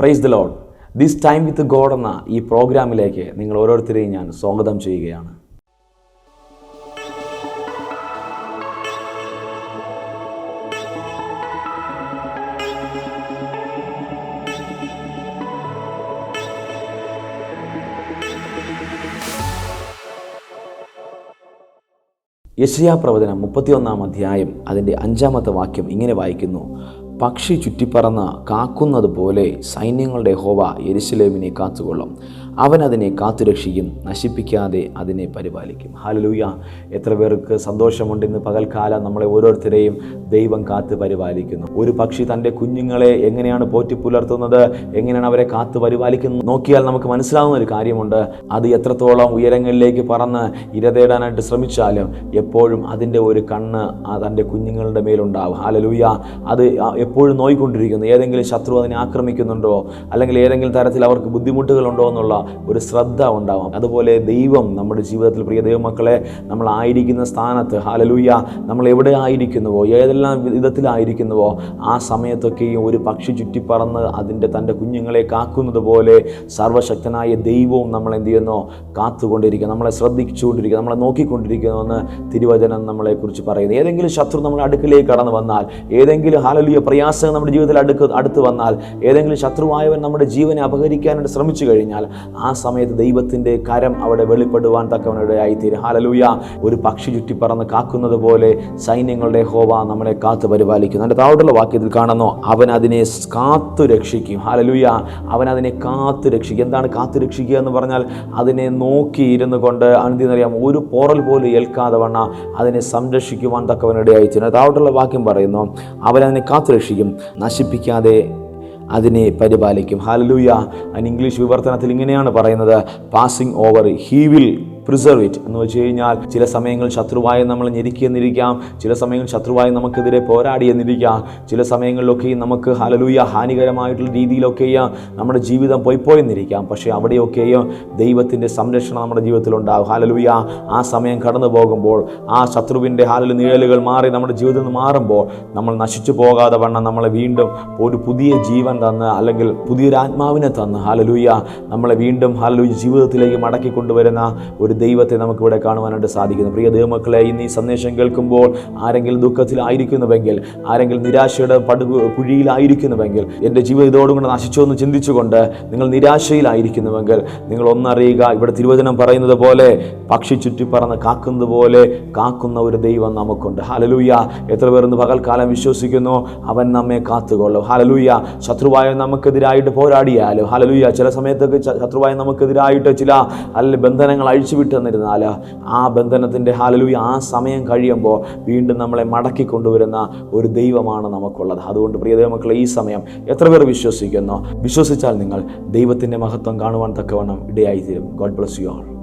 Praise the Lord this time with God എന്ന ഈ പ്രോഗ്രാമിലേക്ക് നിങ്ങൾ ഓരോരുത്തരെയും ഞാൻ സ്വാഗതം ചെയ്യുകയാണ്. യശയാ പ്രവചനം മുപ്പത്തിയൊന്നാം അധ്യായം അതിന്റെ അഞ്ചാമത്തെ വാക്യം ഇങ്ങനെ വായിക്കുന്നു. പക്ഷി ചുറ്റിപ്പറന്ന് കാക്കുന്നത് പോലെ സൈന്യങ്ങളുടെ ഹോവ യെരുസലേമിനെ കാത്തുകൊള്ളും. അവൻ അതിനെ കാത്തുരക്ഷിക്കും നശിപ്പിക്കാതെ അതിനെ പരിപാലിക്കും. ഹാലലൂയ എത്ര പേർക്ക് സന്തോഷമുണ്ട് ഇന്ന് പകൽക്കാലം. നമ്മളെ ഓരോരുത്തരെയും ദൈവം കാത്തു പരിപാലിക്കുന്നു. ഒരു പക്ഷി തന്റെ കുഞ്ഞുങ്ങളെ എങ്ങനെയാണ് പോറ്റി പുലർത്തുന്നത്? എങ്ങനെയാണ് അവരെ കാത്തു പരിപാലിക്കുന്നത്? നോക്കിയാൽ നമുക്ക് മനസ്സിലാവുന്ന ഒരു കാര്യമുണ്ട്. അത് എത്രത്തോളം ഉയരങ്ങളിലേക്ക് പറന്ന് ഇരതേടാനായിട്ട് ശ്രമിച്ചാലും എപ്പോഴും അതിന്റെ ഒരു കണ്ണ് തന്റെ കുഞ്ഞുങ്ങളുടെ മേലുണ്ടാവും. ഹാലലൂയ അത് എപ്പോഴും നോയിക്കൊണ്ടിരിക്കുന്നു. ഏതെങ്കിലും ശത്രു അതിനെ ആക്രമിക്കുന്നുണ്ടോ? അല്ലെങ്കിൽ ഏതെങ്കിലും തരത്തിൽ അവർക്ക് ബുദ്ധിമുട്ടുകളുണ്ടോ എന്നുള്ള ഒരു ശ്രദ്ധ ഉണ്ടാവാം. അതുപോലെ ദൈവം നമ്മുടെ ജീവിതത്തിൽ പ്രിയ ദൈവമക്കളെ നമ്മൾ ആയിരിക്കുന്ന സ്ഥാനത്ത് ഹാലലൂയ നമ്മൾ എവിടെ ആയിരിക്കുന്നുവോ ഏതെല്ലാം വിധത്തിലായിരിക്കുന്നുവോ ആ സമയത്തൊക്കെയും ഒരു പക്ഷി ചുറ്റിപ്പറന്ന് അതിന്റെ തന്റെ കുഞ്ഞുങ്ങളെ കാക്കുന്നത് പോലെ സർവശക്തനായ ദൈവവും നമ്മൾ എന്ത് ചെയ്യുന്നു? കാത്തുകൊണ്ടിരിക്കുക നമ്മളെ ശ്രദ്ധിച്ചുകൊണ്ടിരിക്കുക നമ്മളെ നോക്കിക്കൊണ്ടിരിക്കുന്നുവെന്ന് തിരുവചനം നമ്മളെക്കുറിച്ച് പറയുന്നത് ഏതെങ്കിലും ശത്രു നമ്മുടെ അടുക്കിലേക്ക് കടന്നു വന്നാൽ ഏതെങ്കിലും ഹാലലിയ പ്രയാസങ്ങൾ നമ്മുടെ ജീവിതത്തിൽ അടുക്ക് അടുത്ത് വന്നാൽ ഏതെങ്കിലും ശത്രുവായവൻ നമ്മുടെ ജീവനെ അപഹരിക്കാനായിട്ട് ശ്രമിച്ചു കഴിഞ്ഞാൽ ആ സമയത്ത് ദൈവത്തിന്റെ കരം അവിടെ വെളിപ്പെടുവാൻ തക്കവനിടയായിത്തീരും ഹാലലൂയ ഒരു പക്ഷി ചുറ്റിപ്പറന്ന് കാക്കുന്നത് പോലെ സൈന്യങ്ങളുടെ ഹോവ നമ്മളെ കാത്തു പരിപാലിക്കുന്നു. എന്റെ താഴോട്ടുള്ള വാക്യത്തിൽ കാണുന്നു അവൻ അതിനെ കാത്തു രക്ഷിക്കും. ഹാലലൂയ അവൻ അതിനെ കാത്തു രക്ഷിക്കും. എന്താണ് കാത്തു രക്ഷിക്കുക എന്ന് പറഞ്ഞാൽ അതിനെ നോക്കി ഇരുന്നു കൊണ്ട് അറിയാം ഒരു പോറൽ പോലും ഏൽക്കാതെ വണ്ണ അതിനെ സംരക്ഷിക്കുവാൻ തക്കവനിടയായിത്തീരും താഴോട്ടുള്ള വാക്യം പറയുന്നു അവൻ അതിനെ കാത്തു രക്ഷിക്കും നശിപ്പിക്കാതെ അതിനെ പരിപാലിക്കും. ഹാലലൂയ അതിന് ഇംഗ്ലീഷ് വിവർത്തനത്തിൽ ഇങ്ങനെയാണ് പറയുന്നത്. Passing over he will preserve it എന്ന് വെച്ച് കഴിഞ്ഞാൽ ചില സമയങ്ങളിൽ ശത്രുവായി നമ്മൾ ഞെരുക്കിയെന്നിരിക്കാം. ചില സമയങ്ങളിൽ ശത്രുവായി നമുക്കെതിരെ പോരാടിയെന്നിരിക്കാം. ചില സമയങ്ങളിലൊക്കെയും നമുക്ക് ഹലലൂയ ഹാനികരമായിട്ടുള്ള രീതിയിലൊക്കെയും നമ്മുടെ ജീവിതം പോയിപ്പോയെന്നിരിക്കാം. പക്ഷേ അവിടെയൊക്കെയും ദൈവത്തിന്റെ സംരക്ഷണം നമ്മുടെ ജീവിതത്തിലുണ്ടാകും. ഹാലലൂയ ആ സമയം കടന്നു പോകുമ്പോൾ ആ ശത്രുവിന്റെ ഹാലലു നിഴലുകൾ മാറി നമ്മുടെ ജീവിതത്തിൽ നിന്ന് മാറുമ്പോൾ നമ്മൾ നശിച്ചു പോകാതെ വണ്ണം നമ്മളെ വീണ്ടും ഒരു പുതിയ ജീവൻ തന്ന് അല്ലെങ്കിൽ പുതിയൊരു ആത്മാവിനെ തന്ന് ഹാലലൂയ നമ്മളെ വീണ്ടും ഹാലലൂയ ജീവിതത്തിലേക്ക് മടക്കി കൊണ്ടുവരുന്ന ഒരു ദൈവത്തെ നമുക്കിവിടെ കാണുവാനായിട്ട് സാധിക്കുന്നു. പ്രിയ ദൈവമക്കളെ ഇന്ന് ഈ സന്ദേശം കേൾക്കുമ്പോൾ ആരെങ്കിലും ദുഃഖത്തിലായിരിക്കുന്നുവെങ്കിൽ ആരെങ്കിലും നിരാശയുടെ പടു കുഴിയിലായിരിക്കുന്നുവെങ്കിൽ എന്റെ ജീവിതം ഇതോടുകൂടെ നശിച്ചു എന്ന് ചിന്തിച്ചുകൊണ്ട് നിങ്ങൾ നിരാശയിലായിരിക്കുന്നുവെങ്കിൽ നിങ്ങൾ ഒന്നറിയുക ഇവിടെ തിരുവചനം പറയുന്നത് പോലെ പക്ഷി ചുറ്റിപ്പറന്ന് കാക്കുന്നത് പോലെ കാക്കുന്ന ഒരു ദൈവം നമുക്കുണ്ട്. ഹാലലൂയ്യ എത്ര പേർ ഇന്ന് പകൽക്കാലം വിശ്വസിക്കുന്നു അവൻ നമ്മെ കാത്തുകൊള്ളും. ഹാലലൂയ്യ ശത്രുവായ നമുക്കെതിരായിട്ട് പോരാടിയാലും ഹാലലൂയ്യ ചില സമയത്തൊക്കെ ശത്രുവായ നമുക്കെതിരായിട്ട് ചില അല്ല ബന്ധനങ്ങൾ അഴിച്ചു വിട്ടു തന്നിരുന്നാൽ ആ ബന്ധനത്തിന്റെ ഹാലലൂയ ആ സമയം കഴിയുമ്പോൾ വീണ്ടും നമ്മളെ മടക്കി കൊണ്ടുവരുന്ന ഒരു ദൈവമാണ് നമുക്കുള്ളത്. അതുകൊണ്ട് പ്രിയ ദൈവമക്കളെ ഈ സമയം എത്ര പേർ വിശ്വസിക്കുന്നു? വിശ്വസിച്ചാൽ നിങ്ങൾ ദൈവത്തിന്റെ മഹത്വം കാണുവാൻ തക്കവണ്ണം ഇടയായിത്തീരും. God bless you all